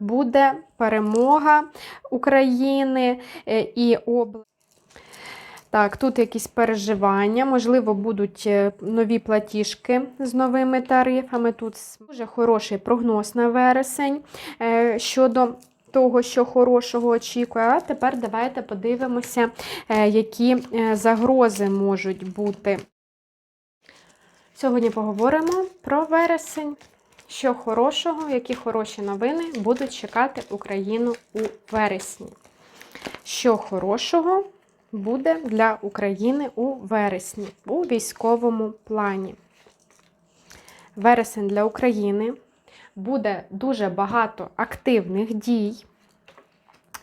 буде перемога України е, і області. Так, тут якісь переживання, можливо, будуть е, нові платіжки з новими тарифами. Тут дуже хороший прогноз на вересень е, щодо того, що хорошого очікує. А тепер давайте подивимося, е, які е, загрози можуть бути. Сьогодні поговоримо про вересень. Що хорошого, які хороші новини будуть чекати Україну у вересні. Що хорошого буде для України у вересні у військовому плані. Вересень для України буде дуже багато активних дій.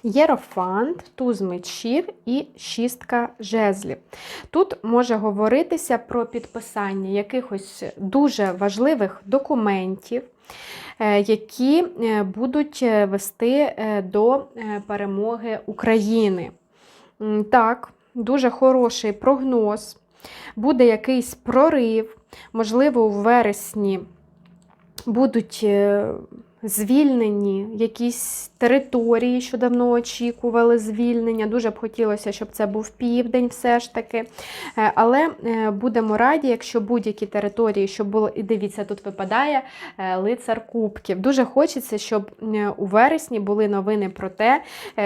Єрофант, туз мечів і шістка жезлів. Тут може говоритися про підписання якихось дуже важливих документів, е, які е, будуть е, вести до перемоги України. Так, дуже хороший прогноз. Буде якийсь прорив, можливо, у вересні будуть звільнені якісь території, що давно очікували звільнення. Дуже б хотілося, щоб це був південь, все ж таки. Е, але е, будемо раді, якщо будь-які території, що було, і дивіться, тут випадає е, лицар Кубків. Дуже хочеться, щоб у вересні були новини про те,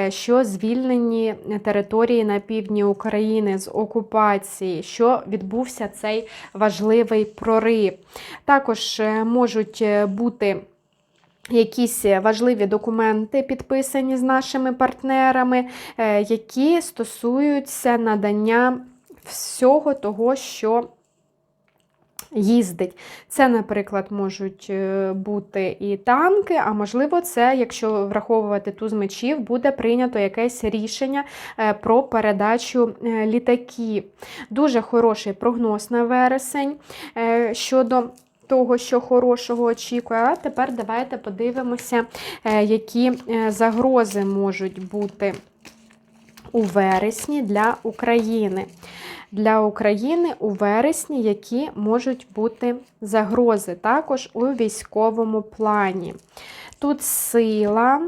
що звільнені території на півдні України з окупації, що відбувся цей важливий прорив. Також можуть бути якісь важливі документи, підписані з нашими партнерами, е, які стосуються надання всього того, що їздить. Це, наприклад, можуть е, бути і танки, а можливо, це, якщо враховувати туз мечів, буде прийнято якесь рішення е, про передачу літаків. Дуже хороший прогноз на вересень щодо того, що хорошого очікує. А тепер давайте подивимося, е, які е, загрози можуть бути у вересні для України. Для України у вересні, які можуть бути загрози, також у військовому плані. Тут сила.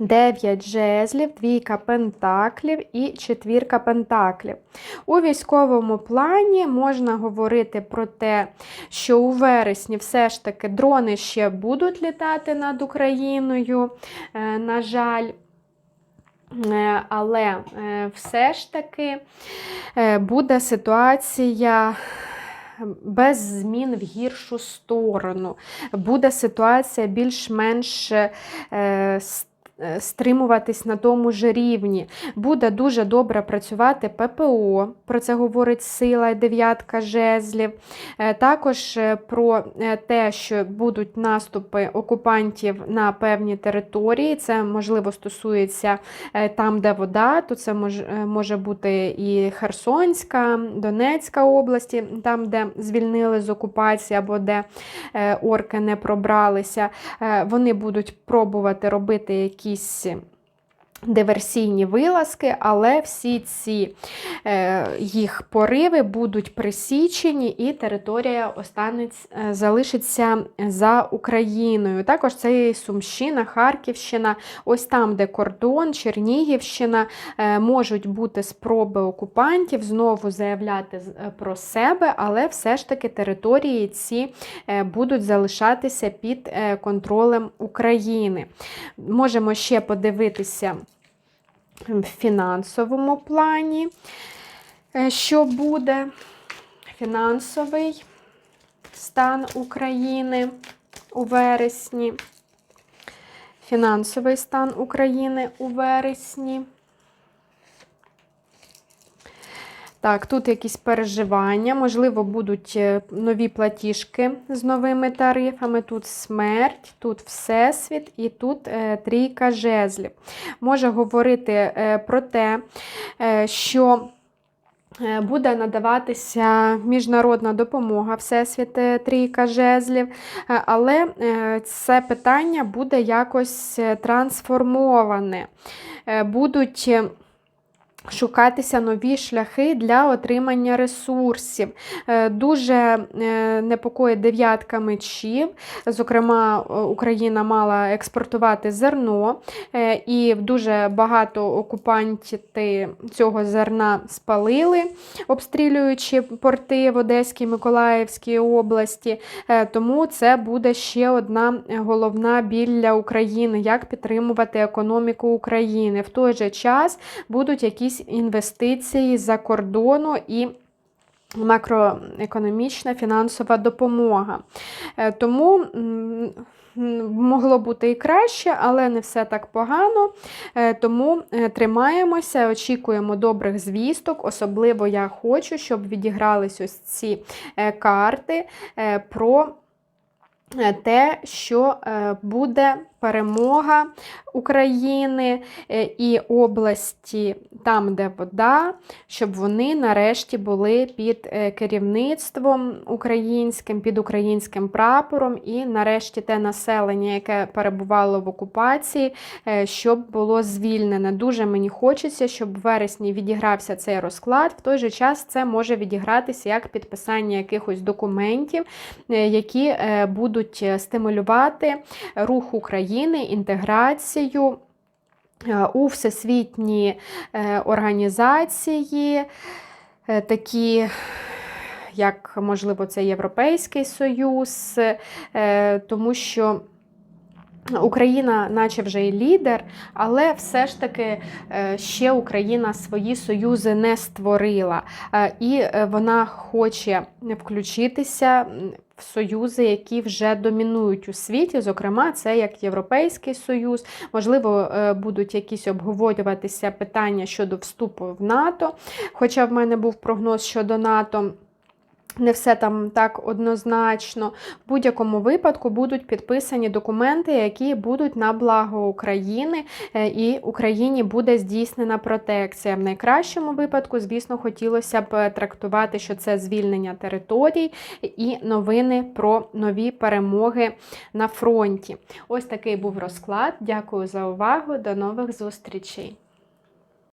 9 жезлів, двійка пентаклів і четвірка пентаклів. У військовому плані можна говорити про те, що у вересні все ж таки дрони ще будуть літати над Україною. Е, на жаль, е, але е, все ж таки буде ситуація. Без змін в гіршу сторону. Буде ситуація більш-менш Е, стримуватись на тому ж рівні. Буде дуже добре працювати ППО, про це говорить сила і дев'ятка жезлів. Е, також е, про те, що будуть наступи окупантів на певні території. Це, можливо, стосується там, де вода, то це може бути і Херсонська, Донецька області, там, де звільнили з окупації або де орки не пробралися. Вони будуть пробувати робити якісь якісь диверсійні вилазки, але всі ці е, їх пориви будуть присічені, і територія останеться, е, залишиться за Україною. Також це і Сумщина, Харківщина, ось там, де кордон, Чернігівщина, е, можуть бути спроби окупантів знову заявляти е, про себе, але все ж таки території ці е, будуть залишатися під е, контролем України. Можемо ще подивитися в фінансовому плані, е, що буде фінансовий стан України у вересні. Фінансовий стан України у вересні. Так, тут якісь переживання, можливо, будуть е, нові платіжки з новими тарифами. Тут смерть, тут Всесвіт і тут е, трійка жезлів. Може говорити е, про те, що Буде надаватися міжнародна допомога Всесвіт трійка жезлів, але це питання буде якось трансформоване. Будуть Шукатися нові шляхи для отримання ресурсів. Е, Дуже е, непокоїть дев'ятка мечів. Зокрема, е, Україна мала експортувати зерно, і дуже багато окупантів цього зерна спалили, обстрілюючи порти в Одеській Миколаївській області. Тому це буде ще одна головна біль для України, як підтримувати економіку України. В той же час будуть якісь інвестиції за кордону і макроекономічна фінансова допомога. Е, Тому могло бути і краще, але не все так погано. Е, Тому е, тримаємося, очікуємо добрих звісток. Особливо я хочу, щоб відігрались ось ці карти про те, що буде перемога України е, і області, там, де вода, щоб вони нарешті були під е, керівництвом українським, під українським прапором, і нарешті те населення, яке перебувало в окупації, е, щоб було звільнене. Дуже мені хочеться, щоб в вересні відігрався цей розклад. В той же час це може відігратися як підписання якихось документів, які будуть стимулювати рух України, інтеграцію е, у всесвітні е, організації, е, такі. Як, можливо, це Європейський Союз, тому що Україна, наче вже і лідер, але все ж таки ще Україна свої союзи не створила, і вона хоче включитися в союзи, які вже домінують у світі. Зокрема, це як Європейський Союз. Можливо, е, будуть якісь обговорюватися питання щодо вступу в НАТО. Хоча в мене був прогноз щодо НАТО. Не все там так однозначно. В будь-якому випадку будуть підписані документи, які будуть на благо України, е, і Україні буде здійснена протекція. В найкращому випадку, звісно, хотілося б трактувати, що це звільнення територій і новини про нові перемоги на фронті. Ось такий був розклад. Дякую за увагу. До нових зустрічей!